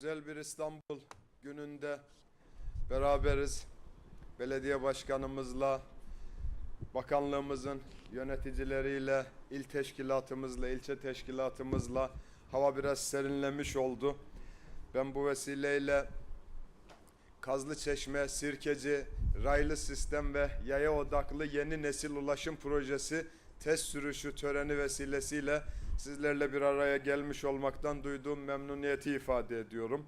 Güzel bir İstanbul gününde beraberiz. Belediye başkanımızla, bakanlığımızın yöneticileriyle, il teşkilatımızla, ilçe teşkilatımızla hava biraz serinlemiş oldu. Ben bu vesileyle Kazlı Çeşme, Sirkeci, raylı sistem ve yaya odaklı yeni nesil ulaşım projesi test sürüşü töreni vesilesiyle sizlerle bir araya gelmiş olmaktan duyduğum memnuniyeti ifade ediyorum.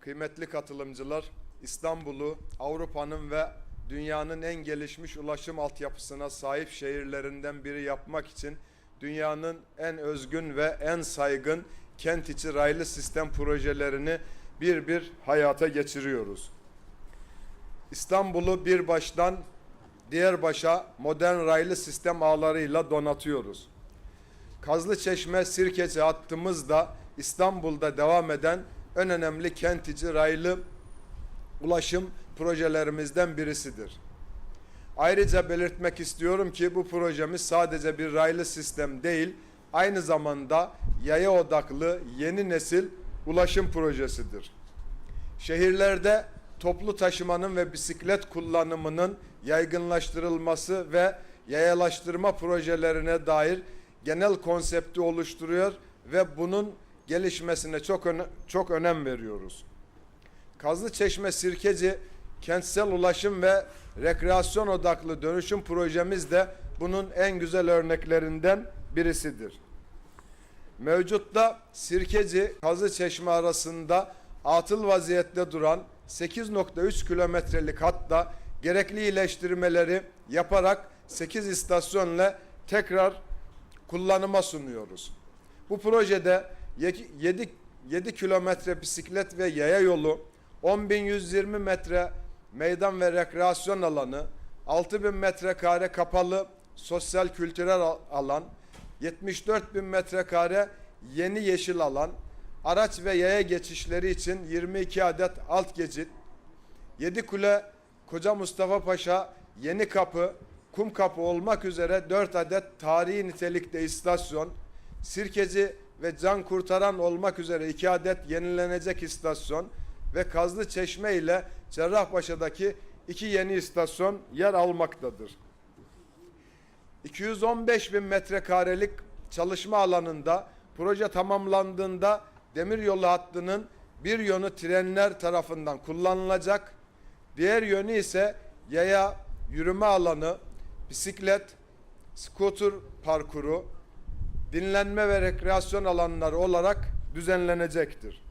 Kıymetli katılımcılar, İstanbul'u Avrupa'nın ve dünyanın en gelişmiş ulaşım altyapısına sahip şehirlerinden biri yapmak için dünyanın en özgün ve en saygın kent içi raylı sistem projelerini bir bir hayata geçiriyoruz. İstanbul'u bir baştan diğer başa modern raylı sistem ağlarıyla donatıyoruz. Kazlı Çeşme Sirkeci hattımız da İstanbul'da devam eden en önemli kent içi raylı ulaşım projelerimizden birisidir. Ayrıca belirtmek istiyorum ki bu projemiz sadece bir raylı sistem değil, aynı zamanda yaya odaklı yeni nesil ulaşım projesidir. Şehirlerde toplu taşımanın ve bisiklet kullanımının yaygınlaştırılması ve yayalaştırma projelerine dair genel konsepti oluşturuyor ve bunun gelişmesine çok öne- çok önem veriyoruz. Kazlı Çeşme Sirkeci kentsel ulaşım ve rekreasyon odaklı dönüşüm projemiz de bunun en güzel örneklerinden birisidir. Mevcutta Sirkeci Kazlı Çeşme arasında atıl vaziyette duran 8.3 kilometrelik hatta gerekli iyileştirmeleri yaparak 8 istasyonla tekrar kullanıma sunuyoruz. Bu projede 7, 7 kilometre bisiklet ve yaya yolu, 10.120 metre meydan ve rekreasyon alanı, 6.000 metrekare kapalı sosyal kültürel al- alan, 74.000 metrekare yeni yeşil alan, araç ve yaya geçişleri için 22 adet alt geçit, Yedikule, Koca Mustafa Paşa, Yeni Kapı, Kum Kapı olmak üzere 4 adet tarihi nitelikte istasyon, Sirkeci ve Can Kurtaran olmak üzere 2 adet yenilenecek istasyon ve Kazlı Çeşme ile Cerrahpaşa'daki iki yeni istasyon yer almaktadır. 215 bin metrekarelik çalışma alanında proje tamamlandığında demiryolu hattının bir yönü trenler tarafından kullanılacak, diğer yönü ise yaya, yürüme alanı, bisiklet, scooter parkuru, dinlenme ve rekreasyon alanları olarak düzenlenecektir.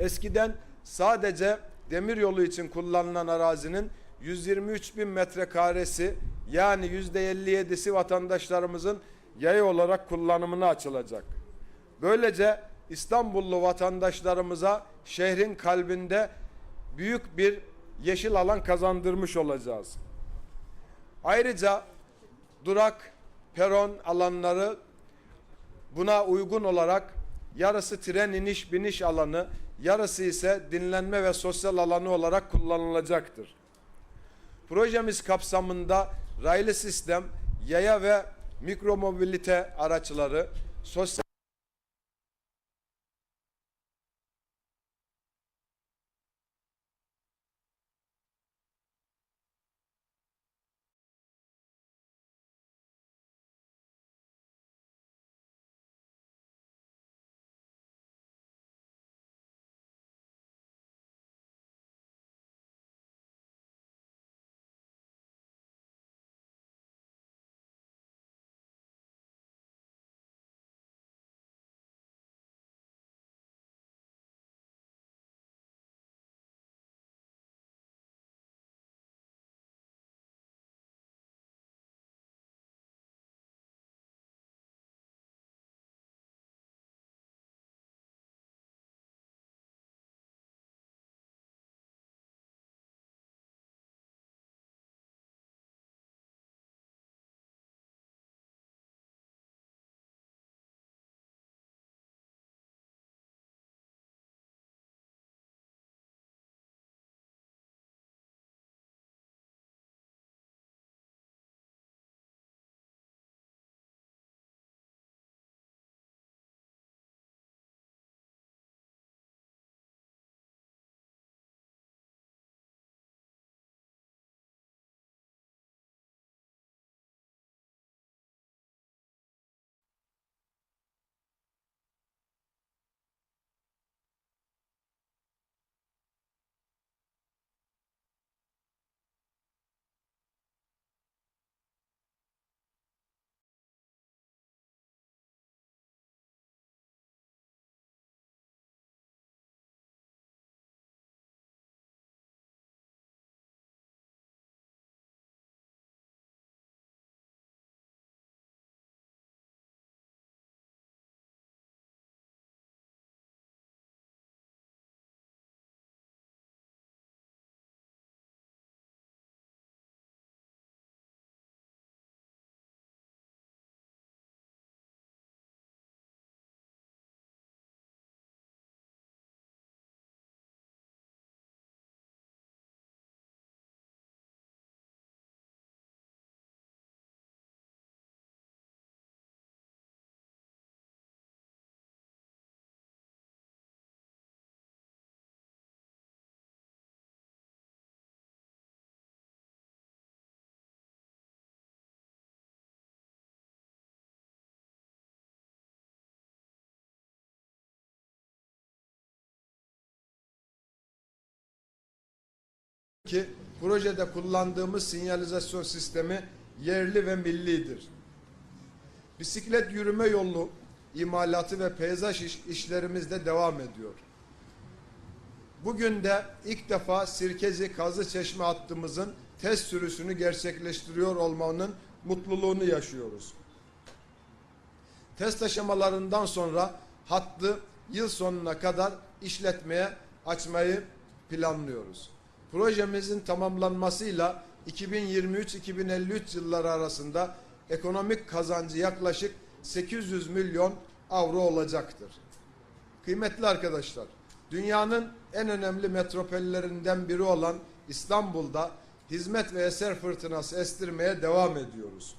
Eskiden sadece demiryolu için kullanılan arazinin 123 bin metrekaresi yani yüzde 57'si vatandaşlarımızın yaya olarak kullanımına açılacak. Böylece İstanbullu vatandaşlarımıza şehrin kalbinde büyük bir yeşil alan kazandırmış olacağız. Ayrıca durak, peron alanları buna uygun olarak yarısı tren iniş biniş alanı, yarısı ise dinlenme ve sosyal alanı olarak kullanılacaktır. Projemiz kapsamında raylı sistem, yaya ve mikromobilite araçları, sosyal ki projede kullandığımız sinyalizasyon sistemi yerli ve millidir. Bisiklet yürüme yolu imalatı ve peyzaj iş, işlerimiz de devam ediyor. Bugün de ilk defa Sirkeci Kazı Çeşme hattımızın test sürüsünü gerçekleştiriyor olmanın mutluluğunu yaşıyoruz. Test aşamalarından sonra hattı yıl sonuna kadar işletmeye açmayı planlıyoruz. Projemizin tamamlanmasıyla 2023-2053 yılları arasında ekonomik kazancı yaklaşık 800 milyon avro olacaktır. Kıymetli arkadaşlar, dünyanın en önemli metropollerinden biri olan İstanbul'da hizmet ve eser fırtınası estirmeye devam ediyoruz.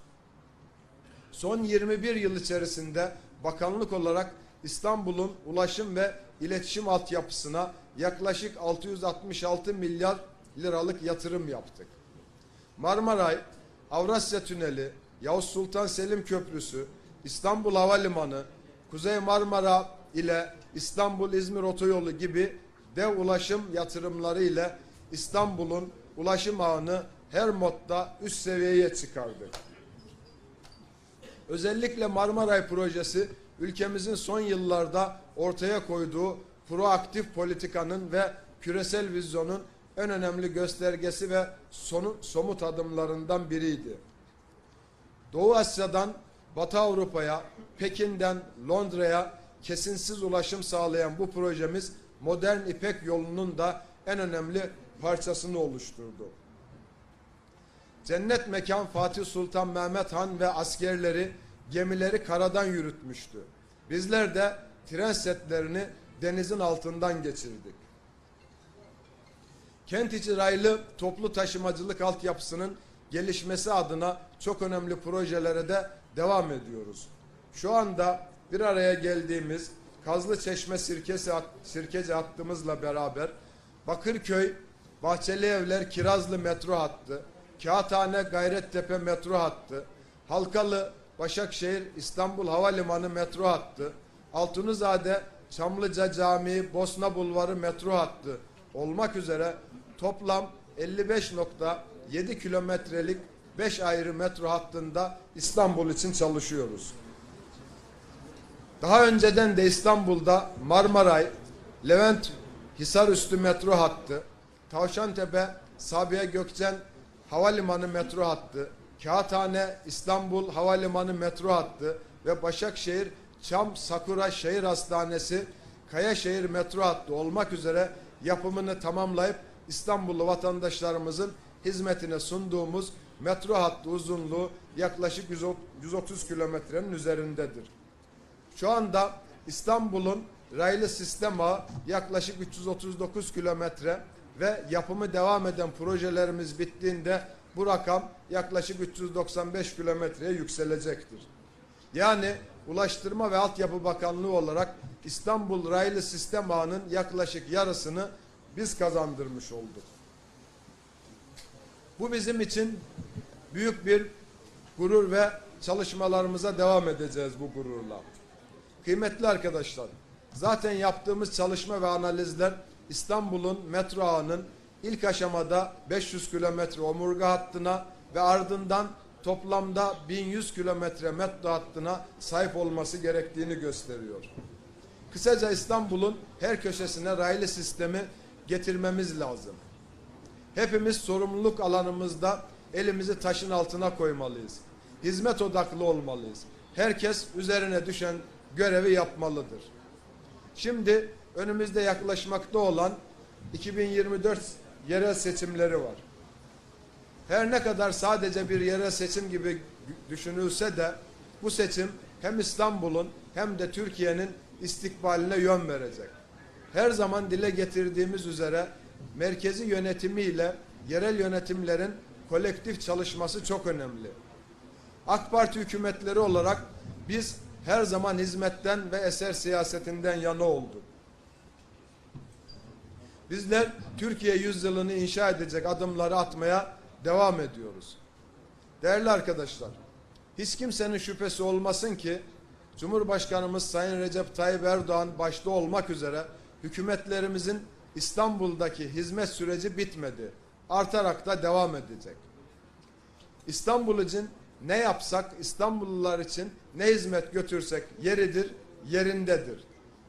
Son 21 yıl içerisinde bakanlık olarak İstanbul'un ulaşım ve iletişim altyapısına yaklaşık 666 milyar liralık yatırım yaptık. Marmaray, Avrasya Tüneli, Yavuz Sultan Selim Köprüsü, İstanbul Havalimanı, Kuzey Marmara ile İstanbul-İzmir Otoyolu gibi dev ulaşım yatırımları ile İstanbul'un ulaşım ağını her modda üst seviyeye çıkardık. Özellikle Marmaray projesi ülkemizin son yıllarda ortaya koyduğu proaktif politikanın ve küresel vizyonun en önemli göstergesi ve sonu, somut adımlarından biriydi. Doğu Asya'dan Batı Avrupa'ya, Pekin'den Londra'ya kesintisiz ulaşım sağlayan bu projemiz modern İpek yolunun da en önemli parçasını oluşturdu. Cennet mekan Fatih Sultan Mehmet Han ve askerleri gemileri karadan yürütmüştü. Bizler de tren setlerini denizin altından geçirdik. Kent içi raylı toplu taşımacılık altyapısının gelişmesi adına çok önemli projelere de devam ediyoruz. Şu anda bir araya geldiğimiz Kazlı Çeşme Sirkesi, Sirkeci hattımızla beraber Bakırköy, Bahçeli Evler, Kirazlı metro hattı, Kağıthane, Gayrettepe metro hattı, Halkalı, Başakşehir, İstanbul Havalimanı metro hattı, Altunizade, Çamlıca Camii, Bosna Bulvarı metro hattı olmak üzere toplam 55.7 kilometrelik 5 ayrı metro hattında İstanbul için çalışıyoruz. Daha önceden de İstanbul'da Marmaray, Levent Hisarüstü metro hattı, Tavşantepe, Sabiha Gökçen Havalimanı metro hattı, Kağıthane İstanbul Havalimanı metro hattı ve Başakşehir Çam Sakura Şehir Hastanesi Kayaşehir metro hattı olmak üzere yapımını tamamlayıp İstanbullu vatandaşlarımızın hizmetine sunduğumuz metro hattı uzunluğu yaklaşık 130 kilometrenin üzerindedir. Şu anda İstanbul'un raylı sistem ağı yaklaşık 339 kilometre ve yapımı devam eden projelerimiz bittiğinde bu rakam yaklaşık 395 kilometreye yükselecektir. Yani Ulaştırma ve Altyapı Bakanlığı olarak İstanbul raylı sistem ağının yaklaşık yarısını biz kazandırmış olduk. Bu bizim için büyük bir gurur ve çalışmalarımıza devam edeceğiz bu gururla. Kıymetli arkadaşlar, zaten yaptığımız çalışma ve analizler İstanbul'un metro ağının ilk aşamada 500 kilometre omurga hattına ve ardından toplamda 1100 kilometre metro hattına sahip olması gerektiğini gösteriyor. Kısaca İstanbul'un her köşesine raylı sistemi getirmemiz lazım. Hepimiz sorumluluk alanımızda elimizi taşın altına koymalıyız. Hizmet odaklı olmalıyız. Herkes üzerine düşen görevi yapmalıdır. Şimdi önümüzde yaklaşmakta olan 2024 yerel seçimleri var. Her ne kadar sadece bir yerel seçim gibi düşünülse de bu seçim hem İstanbul'un hem de Türkiye'nin istikbaline yön verecek. Her zaman dile getirdiğimiz üzere merkezi yönetimiyle yerel yönetimlerin kolektif çalışması çok önemli. AK Parti hükümetleri olarak biz her zaman hizmetten ve eser siyasetinden yana olduk. Bizler Türkiye yüzyılını inşa edecek adımları atmaya devam ediyoruz. Değerli arkadaşlar, hiç kimsenin şüphesi olmasın ki Cumhurbaşkanımız Sayın Recep Tayyip Erdoğan başta olmak üzere hükümetlerimizin İstanbul'daki hizmet süreci bitmedi. artarak da devam edecek. İstanbul için ne yapsak, İstanbullular için ne hizmet götürsek yeridir, yerindedir.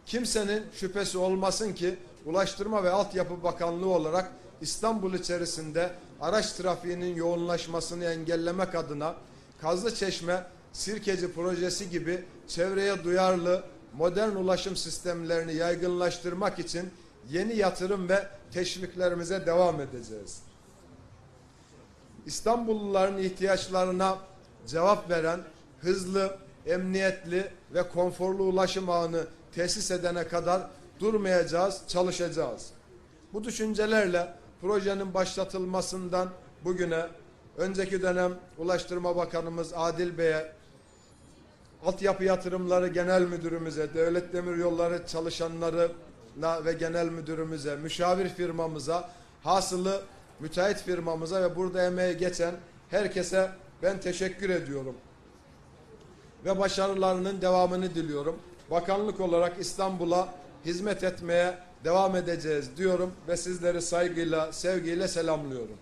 Kimsenin şüphesi olmasın ki Ulaştırma ve Altyapı Bakanlığı olarak İstanbul içerisinde araç trafiğinin yoğunlaşmasını engellemek adına Kazlıçeşme Sirkeci projesi gibi çevreye duyarlı modern ulaşım sistemlerini yaygınlaştırmak için yeni yatırım ve teşviklerimize devam edeceğiz. İstanbulluların ihtiyaçlarına cevap veren hızlı, emniyetli ve konforlu ulaşım ağını tesis edene kadar durmayacağız, çalışacağız. Bu düşüncelerle projenin başlatılmasından bugüne önceki dönem Ulaştırma Bakanımız Adil Bey'e Altyapı Yatırımları Genel Müdürümüze, Devlet Demiryolları çalışanlarına ve genel müdürümüze, müşavir firmamıza, hasılı müteahhit firmamıza ve burada emeği geçen herkese ben teşekkür ediyorum. Ve başarılarının devamını diliyorum. Bakanlık olarak İstanbul'a hizmet etmeye devam edeceğiz diyorum ve sizleri saygıyla, sevgiyle selamlıyorum.